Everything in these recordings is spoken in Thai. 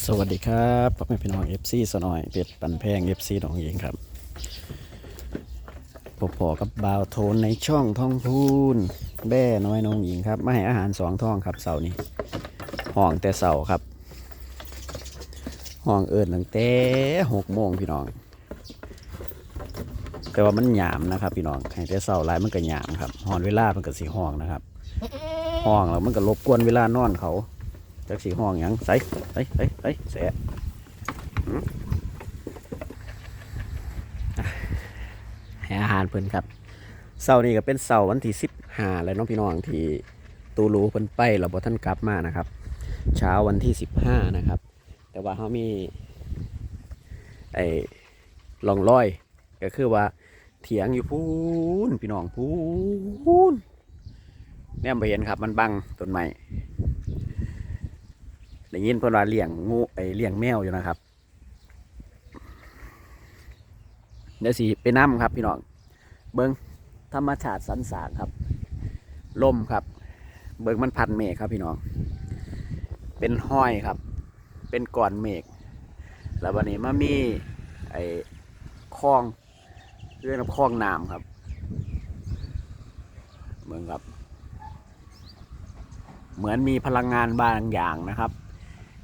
สวัสดีครับพ่อแม่พี่น้อง FC สนอยเป็ดปันแพง FC หนองหญิงครับพบพอกับบาวโทนในช่องท่องพูนแบ่น้อยน้องหญิงครับมาให้อาหารสองท่องครับเสานี้ห้องแต่เสาครับห้องเอิญตั้งแต่หกโมงพี่น้อง แต่ว่ามันหยามนะครับ พี่น้องให้แต่เสาร์ไรมันก็หยามครับหอนเวลามันก็สีห้องนะครับห้องแล้วมันก็รบกวนเวลานอนเขาจักสีห้องหยังใส่ใส่ใส่ ใส่แสะให้อาหารเพิ่นครับเสาร์นี้ก็เป็นเสาร์วันที่สิบห้าแล้วน้องพี่น้องที่ตูรูเพิ่นไปเราบ่ท่านกลับมานะครับ เช้าวันที่สิบห้านะครับ แต่ว่าเขามีไอ้ลองรอย ก็คือว่าเถียงอยู่พูนพี่น้องพูนแนมไปเห็นครับมันบังต้นไม้ ได้ยินเพิ่นว่าเลี้ยงงูไอเลี้ยงแมวอยู่นะครับเดี๋ยวสิไปน้ำครับพี่น้องเบิงธรรมชาติสันสางครับลมครับ เบิ้งมันพันเมฆครับพี่น้อง เป็นห้อยครับ เป็นก้อนเมฆแล้ววันนี้มามีไอ้คลองเรื่องคลองน้ำครับเมืองครับ เหมือนมีพลังงานบางอย่างนะครับ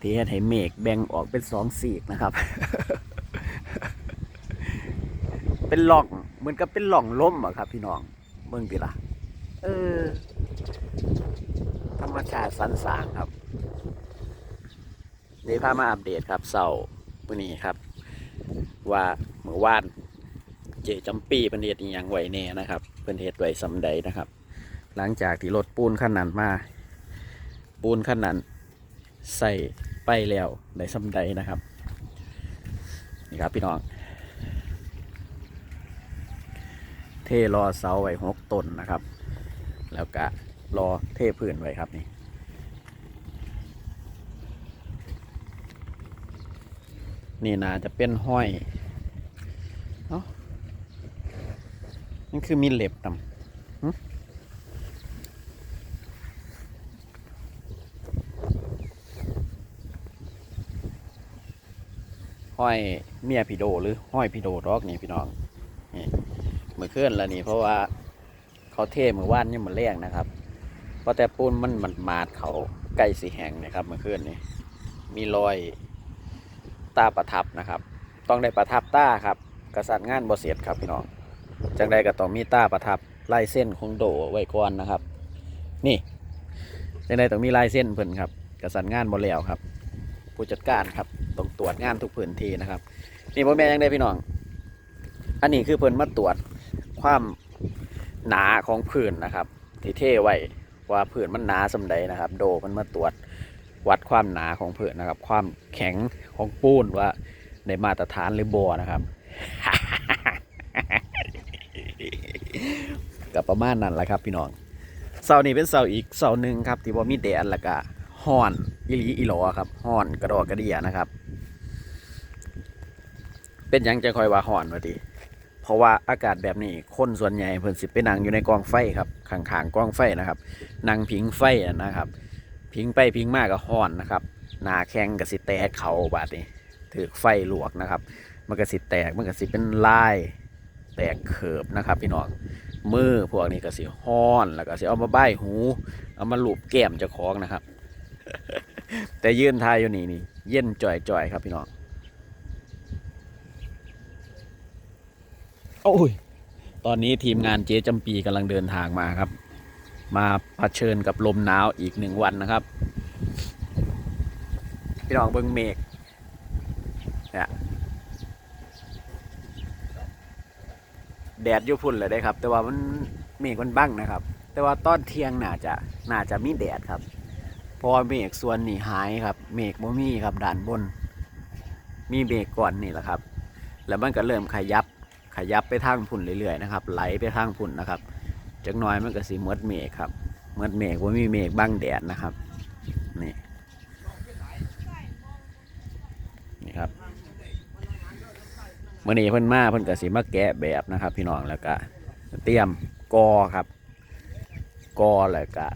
ที่เฮ็ดให้เมฆแบ่งออกเป็นสองสีกนะครับ เป็นหล่องเหมือนกับเป็นหล่องล่มอะครับ พี่น้องเบิ่งติล่ะเออ ธรรมชาติสรรสางครับนี่พามาอัปเดตครับเสาร์มื้อนี้ครับ ว่าเมื่อวานเจจำปีเป็นเดอีหยังไหวแน่นะครับ เป็นเฮ็ดไหว้สำใดนะครับ หลังจากที่รถปูนขั้นนั้นมา ปูนขั้นนั้น ใส่ไปแล้วในสำใดนะครับ นี่ครับพี่น้อง เทรอเสาไว้หกต้นนะครับ แล้วก็รอเทพื้นไว้ครับนี่นี่นาจะเป็นห้อยเอ้านั่นคือมีเหล็บนำหึ ห้อยเมียพี่โดหรือห้อยพี่โดดอกนี่พี่น้องนี่มือเคลื่อนแล้วนี่เพราะว่าเขาเทมือว่านนี่มันแรงนะครับเพราะแต่ปูนมันมันมาดเขาใกล้สีแหงนะครับมือเคลื่อนนี่มีรอยตาประทับนะครับ ต้องได้ประทับตาครับ กษัตริย์งานบ่เสียดครับพี่น้องจังใดก็ต้องมีตาประทับลายเส้นของโดไว้ก่อนนะครับ นี่จังใดต้องมีลายเส้นเพิ่นครับกษัตริย์งานบ่แล้วครับ ผู้จัดการครับต้องตรวจงานทุกพื้นที่นะครับ นี่พ่อแม่ยังได้พี่น้อง อันนี้คือเพิ่นมาตรวจความหนาของพื้นนะครับ ที่เท่ไว้ว่าพื้นมันหนาสำใดนะครับ โดมันมาตรวจวัดความหนาของพื้นนะครับ ความแข็งของปูนว่าในมาตรฐานหรือบ่นะครับกับประมาณนั้นแหละครับ พี่น้องเสาร์นี้เป็นเสาร์อีกเสาร์หนึ่งครับ ที่ว่ามีแดดแล้วก็ ห้อนอีหลีอีหลอครับห้อนกระดอกกระเดียนะครับ เป็นยังจะคอยว่าห้อนวะทีเพราะว่าอากาศแบบนี้คนส่วนใหญ่เพิ่นสิไปนั่งอยู่ในกองไฟครับข้างๆกองไฟนะครับนั่งพิงไฟนะครับพิงไปพิงมากก็ห้อนนะครับหนาแข็งกับสิแตกเขาบาดนี้ถือไฟลวกนะครับ มันก็สิแตกมันก็สิเป็นลายแตกเขิบนะครับ พี่น้องมือพวกนี้ก็สิห้อนแล้วก็สิเอามาใบหู เอามาลูบแก้มเจ้าของนะครับ แต่ยืนทายอยู่นี่นี่เย็นจ่อยๆครับพี่น้องโอ้ยตอนนี้ทีมงานเจ๊จำปีกำลังเดินทางมาครับ มาเผชิญกับลมหนาวอีกหนึ่งวันนะครับ พี่น้องเบิ้งเมฆเนี่ยแดดอยุพุ่นเลยได้ครับ แต่ว่ามันเมฆมันบังนะครับ แต่ว่าตอนเที่ยงน่าจะน่าจะมีแดดครับ เพอเมฆส่วนนี่หายครับเมฆบ่มีครับด่านบน มีเมฆก่อนนี่แหละครับ แล้วมันก็เริ่มขยับขยับไปทางพุ่นเรื่อยๆนะครับ ไหลไปทางพุ่นนะครับจักน้อยมันก็สีมดเมฆครับมดเมฆว่ามีเมฆบังแดดนะครับนี่นี่ครับเมื่อนี้เพิ่นมาเพิ่นก็สีมาแกะแบบนะครับ พี่น้องแล้วก็เตรียมกอครับ กอแล้วก็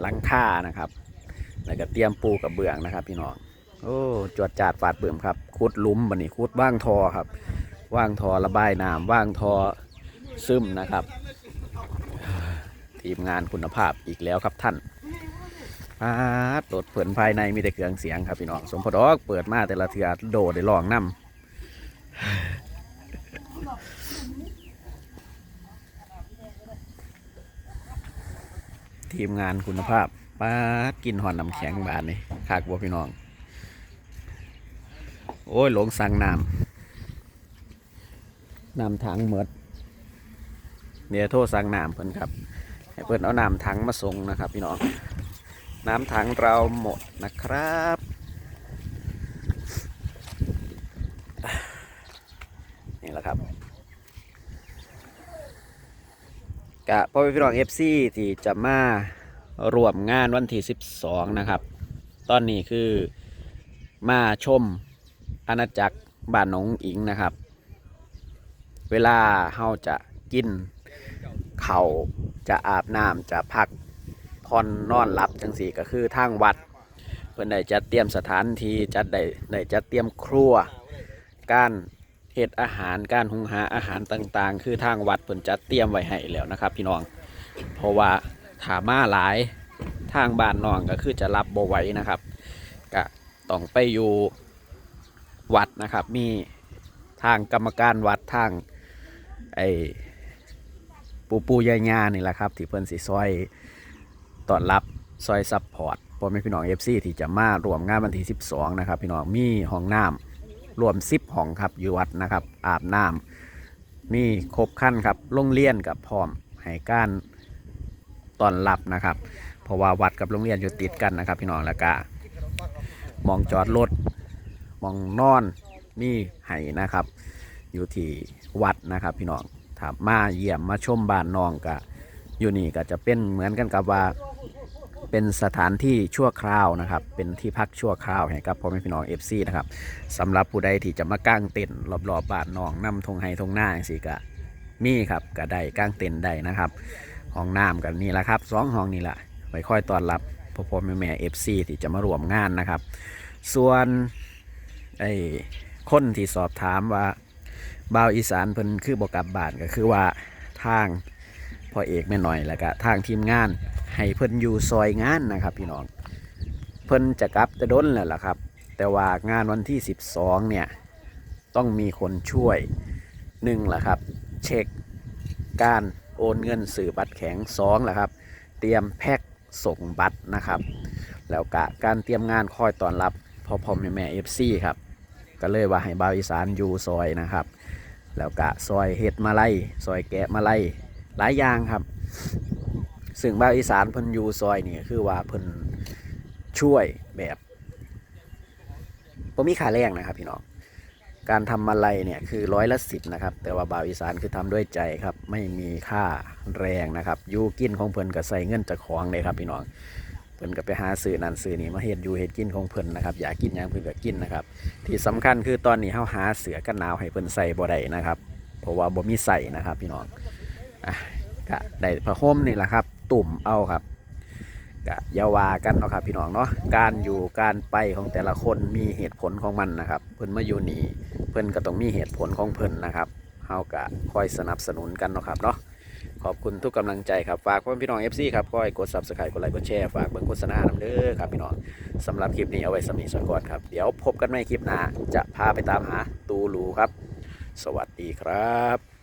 หลังคานะครับ แล้วก็เตรียมปูกับเบื้องนะครับ พี่น้อง โอ้จวดจาดฟาดเบิ่มครับขุดลุมบันนี้ขุดว่างทอครับ ว่างทอระบายน้ำว่างทอซึมนะครับ ทีมงานคุณภาพอีกแล้วครับท่านปาดโดเผินภายในมีแต่เครื่องเสียงครับพี่น้อง สมพดอกเปิดมาแต่ละเทือโดดได้ลองนำ ทีมงานคุณภาพป้ากินหอนน้ำแข็งบานนี่คากบัวพี่น้อง โอ้ยหลงสั่งน้ำน้ำถังหมดเดี๋ยโทรสั่งน้ำเพิ่นครับ ให้เพิ่นเอาน้ำถังมาส่งนะครับ พี่น้อง น้ำถังเราหมดนะครับนี่แหละครับ กะพ่อพี่น้องเอฟซีที่จะมารวมงานวันที่12นะครับ ตอนนี้คือมาชมอาณาจักรบ้านหนองอิงนะครับ เวลาเฮาจะกินเขาจะอาบน้ำจะพักผ่อนนอนหลับจังสี่ก็คือทางวัด เพื่อนได้จัดเตรียมสถานที่จัดได้ได้จัดเตรียมครัว การ เฮ็ดอาหารการหุงหาอาหารต่างๆ คือทางวัดเพิ่นจัดเตรียมไว้ให้แล้วนะครับ พี่น้อง เพราะว่าถามาหลายทางบ้านน้องก็คือจะรับบ่ไหวนะครับก็ต้องไปอยู่วัดนะครับ มีทางกรรมการวัดทางไอ้ปูปูยายานี่แหละครับ ที่เพิ่นสิซอยต้อนรับซอยซัพพอร์ตพ่อแม่พี่น้อง FC ที่จะมารวมงานวันที่ 12 นะครับ พี่น้องมีห้องน้ำ รวมซิปห้องครับอยู่วัดนะครับ อาบน้ำมีครบขั้นครับโรงเรียนกับพร้อมให้การตอนรับนะครับ เพราะว่าวัดกับโรงเรียนอยู่ติดกันนะครับ พี่น้องแล้วก็มองจอดรถมองนอนมีให้นะครับ อยู่ที่วัดนะครับ พี่น้องถ้ามาเยี่ยมมาชมบ้านน้องก็อยู่นี่ก็จะเป็นเหมือนกันกับว่า เป็นสถานที่ชั่วคราวนะครับ เป็นที่พักชั่วคราวให้กับพ่อแม่พี่น้องเอฟซีนะครับสำหรับผู้ใดที่จะมากางเต็นท์รอบๆบบ้านน้องนำธงไฮธงหน้าสิก็มีครับก็ได้กางเต็นท์ได้นะครับห้องน้ำกันนี่แหละครับสองห้องนี่แหละไว้ค่อยต้อนรับพ่อพ่อแม่แม่เอฟซีที่จะมาร่วมงานนะครับ ส่วนไอ้คนที่สอบถามว่าบ่าวอีสานเพิ่นคือบอกกลับบ้านก็คือว่าทาง พ่อเอกแม่หน่อยแล้วก็ทางทีมงานให้เพิ่นอยู่ซอยงานนะครับพี่น้องเพิ่นจะกลับจะด้นแหละล่ะครับ แต่ว่างานวันที่ 12 เนี่ย ต้องมีคนช่วยหนึ่งล่ะครับ เช็คการโอนเงินสื่อบัตรแข็งสองล่ะครับ เตรียมแพ็คส่งบัตรนะครับ แล้วกะการเตรียมงานคอยต้อนรับพ่อพ่อแม่แม่เอฟซีครับ ก็เลยว่าให้บาวอีสานอยู่ซอยนะครับ แล้วกะซอยเห็ดมาไล่ซอยแกะมาไล่ หลายอย่างครับ ซึ่งบาวอีสานเพิ่นอยู่ซอยนี่คือว่าเพิ่นช่วยแบบบ่มีค่าแรงนะครับพี่น้องการทำมาลัยเนี่ยคือร้อยละสิบนะครับ แต่ว่าบาวอีสานคือทำด้วยใจครับ ไม่มีค่าแรงนะครับยูกินของเพิ่นก็ใส่เงินจากของเลยครับพี่น้องเพิ่นก็ไปหาซื้อนั่นซื้อนี่มาเฮ็ดอยู่เฮ็ดกินของเพิ่นนะครับอยากกินหยังเพิ่นก็กินนะครับ ที่สำคัญคือตอนนี้เฮาหาเสือกันหนาวให้เพิ่นใส่บ่ได้นะครับ เพราะว่าบ่มีใส่นะครับพี่น้อง อะก็ได้ผ้าห่มนี่แหละครับ ตุ่มเอาครับก็ยาวากันเนาะครับ พี่น้องเนาะการอยู่การไปของแต่ละคนมีเหตุผลของมันนะครับ เพิ่นมาอยู่นี่เพิ่นก็ต้องมีเหตุผลของเพิ่นนะครับเฮาก็คอยสนับสนุนกันเนาะครับเนาะขอบคุณทุกกำลังใจครับ ฝากเพื่อนพี่น้อง FC ครับคอยกด Subscribe กดไลค์กดแชร์ฝากเบิ่งโฆษณานำเด้อครับพี่น้องสำหรับคลิปนี้เอาไว้สำนีสักก่อนครับ เดี๋ยวพบกันใหม่คลิปหน้าจะพาไปตามหาตูลูครับ สวัสดีครับ